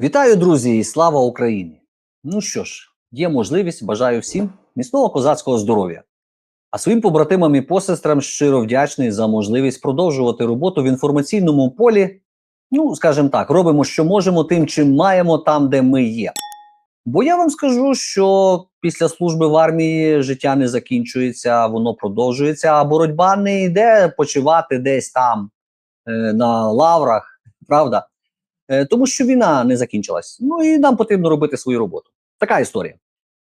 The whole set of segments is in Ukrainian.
Вітаю, друзі, і слава Україні! Ну що ж, є можливість, бажаю всім міцного козацького здоров'я. А своїм побратимам і посестрам щиро вдячний за можливість продовжувати роботу в інформаційному полі. Ну, скажімо так, робимо, що можемо, тим, чим маємо там, де ми є. Бо я вам скажу, що після служби в армії життя не закінчується, воно продовжується, а боротьба не йде почивати десь там е, на лаврах, правда? Е, тому що війна не закінчилась. Ну і нам потрібно робити свою роботу. Така історія.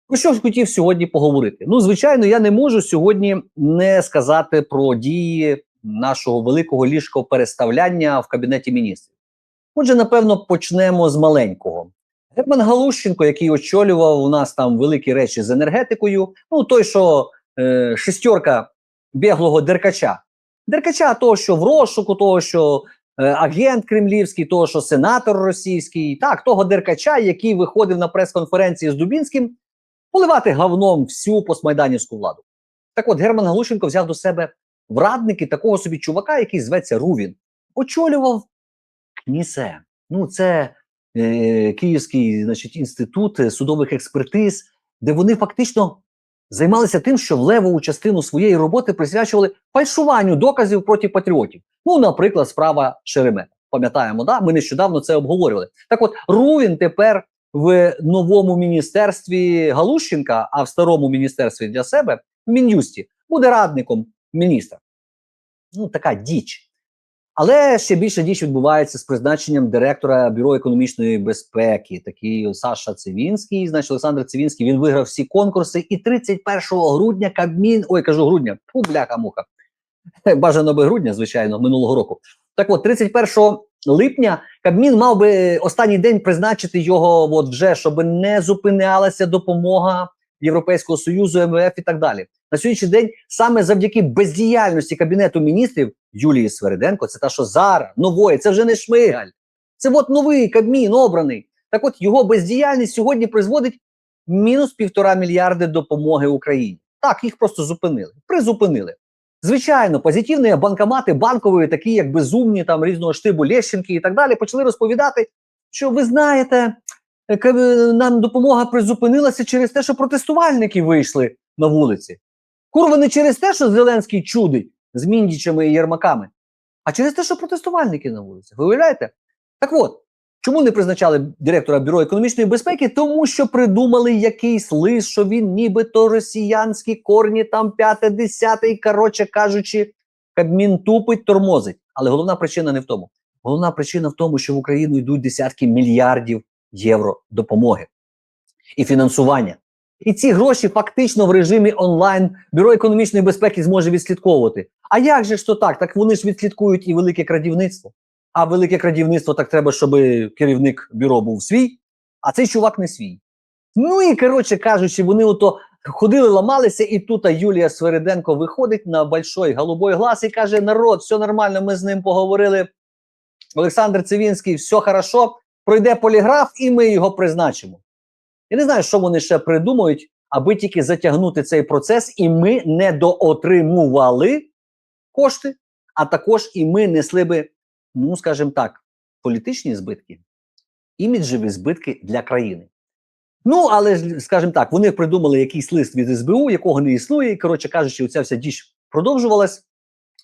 Про що ж хотів сьогодні поговорити? Ну, звичайно, я не можу сьогодні не сказати про дії нашого великого ліжкого переставляння в кабінеті міністрів. Отже, напевно, почнемо з маленького. Герман Галущенко, який очолював у нас там великі речі з енергетикою, ну той, що е, шестерка біглого деркача. Деркача того, що в розшуку, того, що агент кремлівський, того, що сенатор російський, так, того деркача, який виходив на прес-конференції з Дубінським, поливати говном всю постмайданівську владу. Так от Герман Галущенко взяв до себе в радники такого собі чувака, який зветься Рувін, очолював КНІСЕ. Ну, це е, Київський значить, інститут е, судових експертиз, де вони фактично займалися тим, що в левову частину своєї роботи присвячували фальшуванню доказів проти патріотів. Ну, наприклад, справа Шеремета. Пам'ятаємо, да? ми нещодавно це обговорювали. Так от Рувін тепер в новому міністерстві Галущенка, а в старому міністерстві для себе, в Мін'юсті, буде радником міністра. Ну, така діч. Але ще більше діч відбувається з призначенням директора Бюро економічної безпеки, такий Саша Цивінський. Значить, Олександр Цивінський він виграв всі конкурси, і 31 грудня Кабмін, ой, кажу грудня, фу, бляха муха. Бажано би грудня, звичайно, минулого року. Так от, 31 липня Кабмін мав би останній день призначити його, от вже щоб не зупинялася допомога Європейського союзу, МВФ і так далі. На сьогоднішній день саме завдяки бездіяльності кабінету міністрів Юлії Свериденко, це та що зараз нової, це вже не шмигаль. Це от новий Кабмін обраний. Так от його бездіяльність сьогодні призводить мінус півтора мільярди допомоги Україні. Так, їх просто зупинили. Призупинили. Звичайно, позитивні банкомати банкової, такі як безумні, там різного штибу Лещенки і так далі, почали розповідати, що ви знаєте, е, нам допомога призупинилася через те, що протестувальники вийшли на вулиці. Курва не через те, що Зеленський чудить з міндічами і єрмаками, а через те, що протестувальники на вулиці. Ви уявляєте? Так от, чому не призначали директора Бюро економічної безпеки? Тому що придумали якийсь лист, що він нібито росіянські корні, там п'яте, десяте, і коротше кажучи, Кабмін тупить, тормозить. Але головна причина не в тому. Головна причина в тому, що в Україну йдуть десятки мільярдів євро допомоги і фінансування. І ці гроші фактично в режимі онлайн Бюро економічної безпеки зможе відслідковувати. А як же ж то так? Так вони ж відслідкують і велике крадівництво. А велике крадівництво так треба, щоб керівник бюро був свій, а цей чувак не свій. Ну і коротше кажучи, вони ото ходили, ламалися, і тут Юлія Свериденко виходить на большой голубой глаз і каже: народ, все нормально, ми з ним поговорили. Олександр Цивінський, все хорошо, пройде поліграф, і ми його призначимо. Я не знаю, що вони ще придумають, аби тільки затягнути цей процес, і ми не доотримували кошти, а також і ми несли би, ну скажімо так, політичні збитки, іміджеві збитки для країни. Ну, але скажімо так, вони придумали якийсь лист від СБУ, якого не існує. І, коротше кажучи, оця вся діч продовжувалась.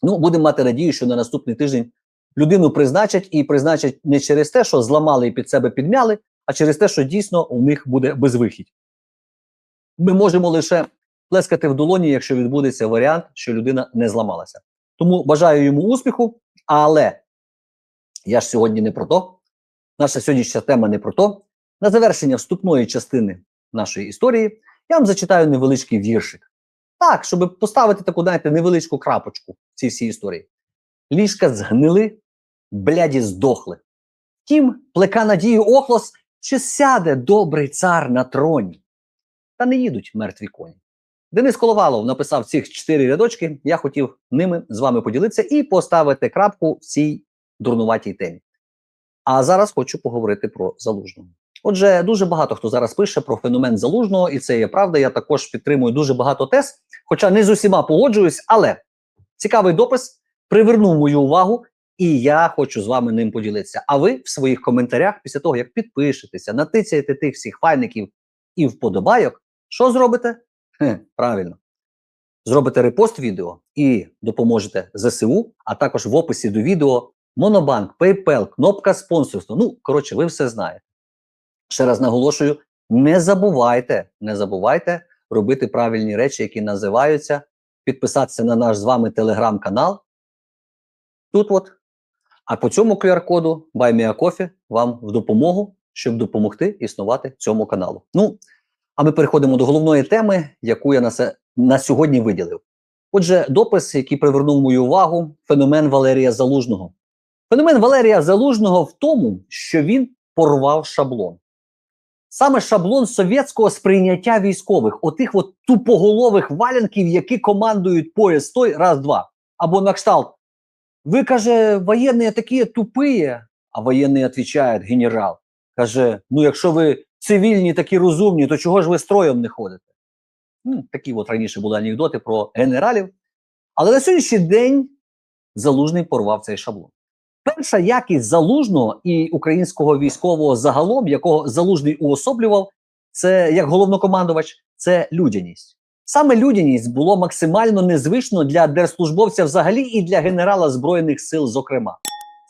Ну, будемо мати надію, що на наступний тиждень людину призначать і призначать не через те, що зламали і під себе підмяли, а через те, що дійсно у них буде безвихідь. Ми можемо лише плескати в долоні, якщо відбудеться варіант, що людина не зламалася. Тому бажаю йому успіху, але я ж сьогодні не про то. Наша сьогоднішня тема не про то. На завершення вступної частини нашої історії я вам зачитаю невеличкий віршик. Так, щоб поставити таку, знаєте, невеличку крапочку в цій всій історії. Ліжка згнили, бляді здохли. Втім, плека надію охлос, чи сяде добрий цар на троні. Та не їдуть мертві коні. Денис Коловалов написав цих чотири рядочки. Я хотів ними з вами поділитися і поставити крапку в цій дурнуватій темі. А зараз хочу поговорити про залужного. Отже, дуже багато хто зараз пише про феномен залужного, і це є правда. Я також підтримую дуже багато тез, хоча не з усіма погоджуюсь, але цікавий допис привернув мою увагу, і я хочу з вами ним поділитися. А ви в своїх коментарях, після того як підпишетеся, натицяєте тих всіх файників і вподобайок, що зробите? Хе, правильно. Зробите репост відео і допоможете ЗСУ, а також в описі до відео Монобанк, PayPal, кнопка спонсорства. Ну, коротше, ви все знаєте. Ще раз наголошую: не забувайте, не забувайте робити правильні речі, які називаються, підписатися на наш з вами телеграм-канал. Тут от. А по цьому QR-коду BuyMeACoffee вам в допомогу, щоб допомогти існувати цьому каналу. Ну, а ми переходимо до головної теми, яку я на, се, на сьогодні виділив. Отже, допис, який привернув мою увагу, феномен Валерія Залужного. Феномен Валерія Залужного в тому, що він порвав шаблон. Саме шаблон совєтського сприйняття військових, отих от тупоголових валянків, які командують пояс той раз-два. Або на кшталт. Ви, каже, воєнні такі тупі, а воєнний відповідає, генерал. Каже: ну, якщо ви цивільні такі розумні, то чого ж ви строєм не ходите? Ну, такі от раніше були анекдоти про генералів. Але на сьогоднішній день залужний порвав цей шаблон. Перша якість залужного і українського військового загалом, якого залужний уособлював, це як головнокомандувач, це людяність. Саме людяність було максимально незвично для держслужбовця взагалі і для генерала Збройних сил, зокрема.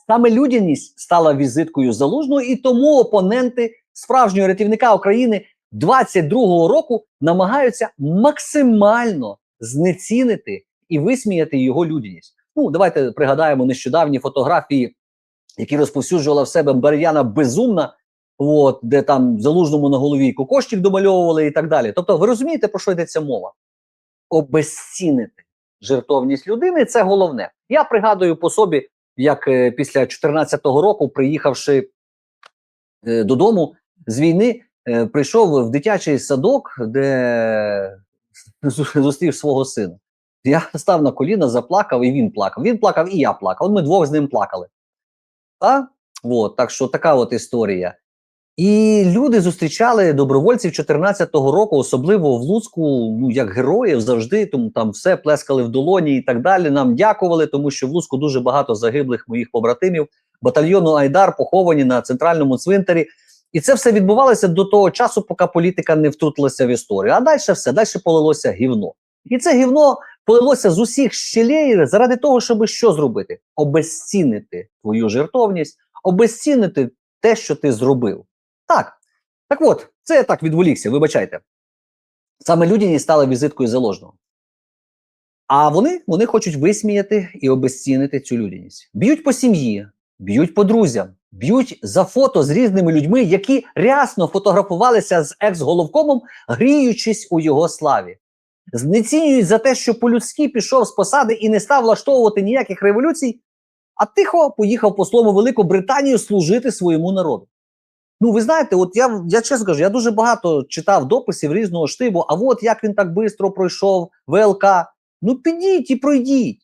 Саме людяність стала візиткою залужного, і тому опоненти справжнього рятівника України 22-го року намагаються максимально знецінити і висміяти його людяність. Ну, давайте пригадаємо нещодавні фотографії, які розповсюджувала в себе Бар'яна Безумна, от, де там залужному на голові кокоштів домальовували і так далі. Тобто, ви розумієте, про що йдеться мова? Обезцінити жертовність людини це головне. Я пригадую по собі, як е, після 2014 року, приїхавши е, додому з війни, е, прийшов в дитячий садок, де зустрів свого сина. Я став на коліна, заплакав, і він плакав. Він плакав, і я плакав. Ми двох з ним плакали. А? От, так що така от історія. І люди зустрічали добровольців 14-го року, особливо в Луцьку, ну як героїв завжди, тому там все плескали в долоні і так далі. Нам дякували, тому що в Луцьку дуже багато загиблих моїх побратимів, батальйону Айдар поховані на центральному цвинтарі. І це все відбувалося до того часу, поки політика не втрутилася в історію. А далі все, далі полилося гівно. І це гівно полилося з усіх щелей заради того, щоб що зробити? Обезцінити твою жертовність, обезцінити те, що ти зробив. Так. Так от, це я так відволікся, вибачайте. Саме людяність стала візиткою заложного. А вони, вони хочуть висміяти і обезцінити цю людяність. Б'ють по сім'ї, б'ють по друзям, б'ють за фото з різними людьми, які рясно фотографувалися з екс-головкомом, гріючись у його славі. Знецінюють за те, що по-людськи пішов з посади і не став влаштовувати ніяких революцій, а тихо поїхав по слову Велику Британію служити своєму народу. Ну, ви знаєте, от я я чесно кажу, я дуже багато читав дописів різного штибу, а от як він так швидко пройшов ВЛК. Ну, підіть і пройдіть.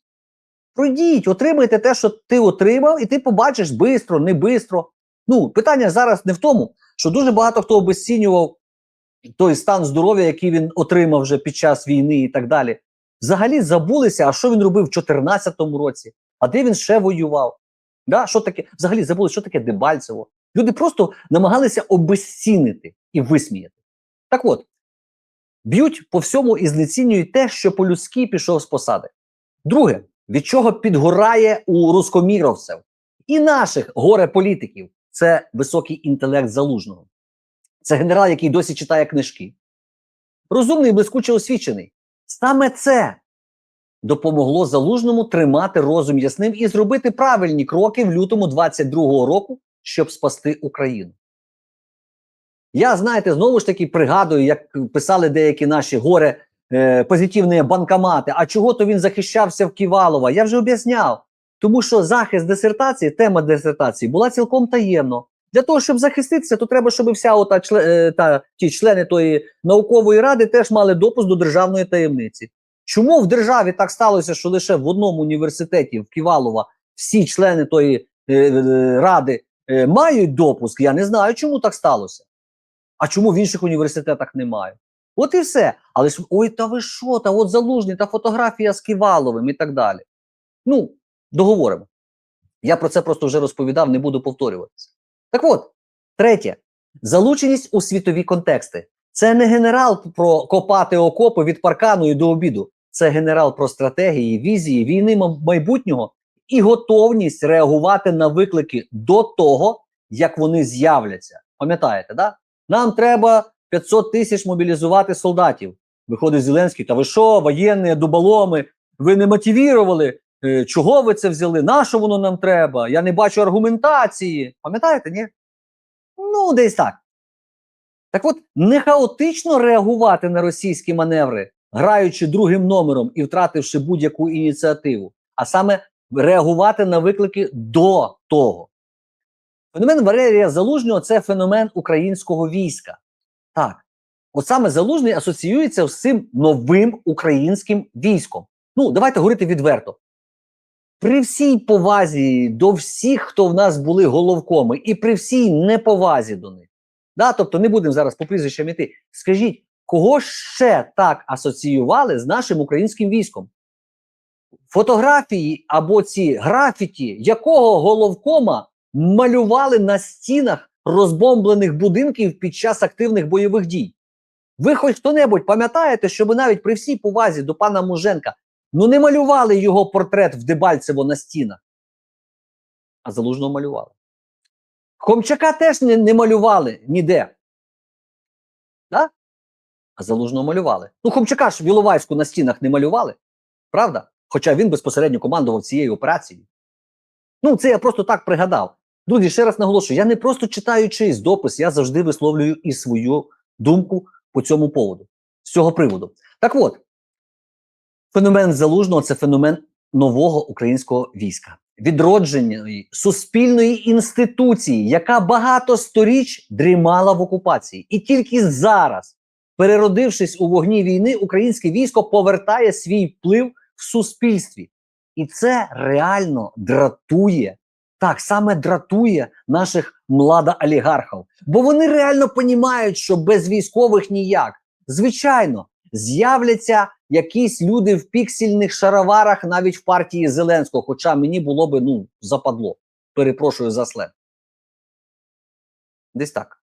Пройдіть, отримайте те, що ти отримав, і ти побачиш швидко, не швидко. Ну, питання зараз не в тому, що дуже багато хто обезцінював той стан здоров'я, який він отримав вже під час війни і так далі. Взагалі забулися, а що він робив в 2014 році, а де він ще воював. Да? Що таке? Взагалі забули, що таке Дебальцево. Люди просто намагалися обезцінити і висміяти. Так от, б'ють по всьому і знецінюють те, що по-людськи пішов з посади. Друге, від чого підгорає у рускоміровців і наших горе-політиків це високий інтелект залужного. Це генерал, який досі читає книжки. Розумний, блискуче освічений. Саме це допомогло залужному тримати розум ясним і зробити правильні кроки в лютому 22-го року, щоб спасти Україну. Я, знаєте, знову ж таки пригадую, як писали деякі наші горе е, позитивні банкомати. А чого то він захищався в Ківалова? Я вже об'ясняв. Тому що захист дисертації, тема дисертації була цілком таємно. Для того, щоб захиститися, то треба, щоб вся ота чле, та, ті члени тої наукової ради теж мали допуск до державної таємниці. Чому в державі так сталося, що лише в одному університеті в Ківалова всі члени тої е, е, ради е, мають допуск? Я не знаю, чому так сталося. А чому в інших університетах немає? От і все. Але ж ой, та ви що, та от залужний, та фотографія з Ківаловим і так далі. Ну, договоримо. Я про це просто вже розповідав, не буду повторюватися. Так от, третє, залученість у світові контексти. Це не генерал про копати окопи від паркану і до обіду. Це генерал про стратегії, візії, війни майбутнього і готовність реагувати на виклики до того, як вони з'являться. Пам'ятаєте, да? Нам треба 500 тисяч мобілізувати солдатів. Виходить Зеленський, та ви що, воєнні, дуболоми, ви не мотивували, Е, чого ви це взяли, на що воно нам треба? Я не бачу аргументації. Пам'ятаєте, ні? Ну, десь так. Так от, не хаотично реагувати на російські маневри, граючи другим номером і втративши будь-яку ініціативу, а саме реагувати на виклики до того. Феномен Валерія Залужнього це феномен українського війська. Так. От саме Залужний асоціюється з цим новим українським військом. Ну, давайте говорити відверто. При всій повазі до всіх, хто в нас були головкоми, і при всій неповазі до них. Да? Тобто не будемо зараз по прізвищам іти. Скажіть, кого ще так асоціювали з нашим українським військом? Фотографії або ці графіті, якого головкома малювали на стінах розбомблених будинків під час активних бойових дій? Ви хоч хто-небудь пам'ятаєте, щоб навіть при всій повазі до пана Муженка ну не малювали його портрет в Дебальцево на стінах, а залужного малювали. Хомчака теж не, не малювали ніде. Да? А залужного малювали. Ну, Хомчака ж в Іловайську на стінах не малювали, правда? Хоча він безпосередньо командував цією операцією. Ну, це я просто так пригадав. Друзі, ще раз наголошую: я не просто читаю чийсь допис, я завжди висловлюю і свою думку по цьому поводу, з цього приводу. Так от, феномен залужного це феномен нового українського війська, відродженої суспільної інституції, яка багато сторіч дрімала в окупації. І тільки зараз, переродившись у вогні війни, українське військо повертає свій вплив в суспільстві. І це реально дратує. Так, саме дратує наших младоолігархів. Бо вони реально розуміють, що без військових ніяк. Звичайно, з'являться якісь люди в піксельних шароварах навіть в партії Зеленського, хоча мені було би ну, западло. Перепрошую за след. Десь так.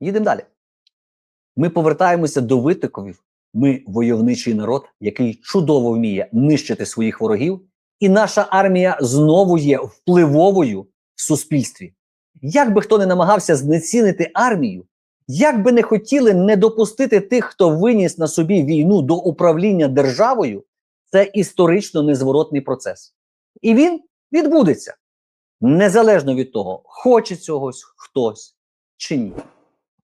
Їдемо далі. Ми повертаємося до витоковів. Ми войовничий народ, який чудово вміє нищити своїх ворогів, і наша армія знову є впливовою в суспільстві. Як би хто не намагався знецінити армію, як би не хотіли не допустити тих, хто виніс на собі війну до управління державою, це історично незворотний процес. І він відбудеться незалежно від того, хоче цьогось хтось чи ні.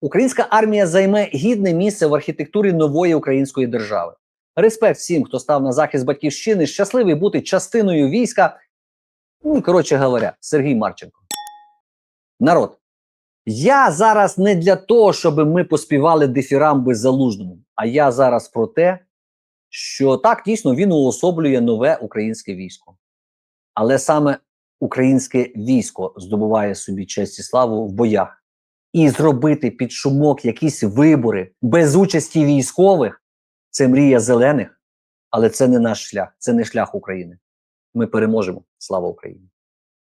Українська армія займе гідне місце в архітектурі нової української держави. Респект всім, хто став на захист батьківщини, щасливий бути частиною війська. Ну, коротше говоря, Сергій Марченко. Народ. Я зараз не для того, щоб ми поспівали дифірамби залужному, а я зараз про те, що так дійсно він уособлює нове українське військо. Але саме українське військо здобуває собі честь і славу в боях. І зробити під шумок якісь вибори без участі військових це мрія зелених, але це не наш шлях, це не шлях України. Ми переможемо. Слава Україні!